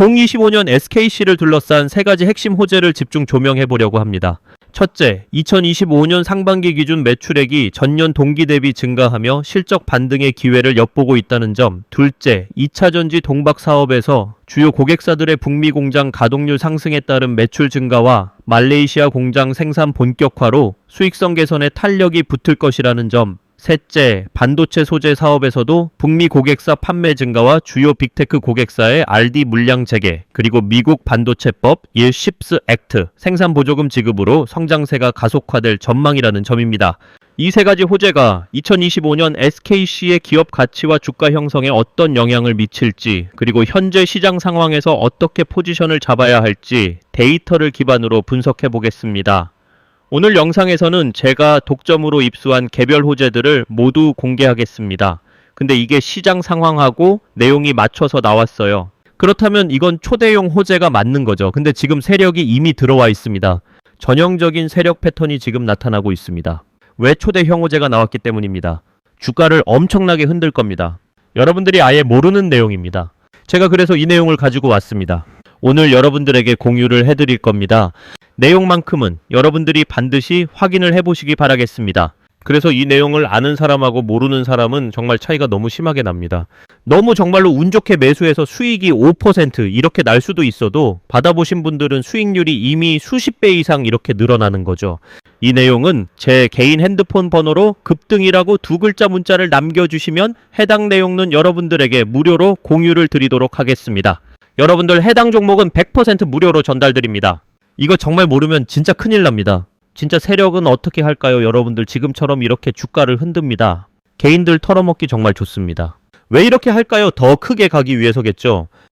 2025년 SKC를 둘러싼 세 가지 핵심 호재를 집중 조명해 보려고 합니다. 첫째, 2025년 상반기 기준 매출액이 전년 동기 대비 증가하며 실적 반등의 기회를 엿보고 있다는 점. 둘째, 2차 전지 동박 사업에서 주요 고객사들의 북미 공장 가동률 상승에 따른 매출 증가와 말레이시아 공장 생산 본격화로 수익성 개선에 탄력이 붙을 것이라는 점. 셋째, 반도체 소재 사업에서도 북미 고객사 판매 증가와 주요 빅테크 고객사의 RD 물량 재개, 그리고 미국 반도체법 1십스 액트 생산 보조금 지급으로 성장세가 가속화될 전망이라는 점입니다. 이 세 가지 호재가 2025년 SKC의 기업 가치와 주가 형성에 어떤 영향을 미칠지, 그리고 현재 시장 상황에서 어떻게 포지션을 잡아야 할지 데이터를 기반으로 분석해 보겠습니다. 오늘 영상에서는 제가 독점으로 입수한 개별 호재들을 모두 공개하겠습니다. 근데 이게 시장 상황하고 내용이 맞춰서 나왔어요. 그렇다면 이건 초대용 호재가 맞는 거죠. 근데 지금 세력이 이미 들어와 있습니다. 전형적인 세력 패턴이 지금 나타나고 있습니다. 왜 초대형 호재가 나왔기 때문입니다. 주가를 엄청나게 흔들 겁니다. 여러분들이 아예 모르는 내용입니다. 제가 그래서 이 내용을 가지고 왔습니다. 오늘 여러분들에게 공유를 해드릴 겁니다. 내용만큼은 여러분들이 반드시 확인을 해보시기 바라겠습니다. 그래서 이 내용을 아는 사람하고 모르는 사람은 정말 차이가 너무 심하게 납니다. 너무 정말로 운 좋게 매수해서 수익이 5% 이렇게 날 수도 있어도 받아보신 분들은 수익률이 이미 수십 배 이상 이렇게 늘어나는 거죠. 이 내용은 제 개인 핸드폰 번호로 급등이라고 두 글자 문자를 남겨주시면 해당 내용은 여러분들에게 무료로 공유를 드리도록 하겠습니다. 여러분들 해당 종목은 100% 무료로 전달드립니다. 이거 정말 모르면 진짜 큰일 납니다. 진짜 세력은 어떻게 할까요? 여러분들 지금처럼 이렇게 주가를 흔듭니다. 개인들 털어먹기 정말 좋습니다. 왜 이렇게 할까요? 더 크게 가기 위해서겠죠.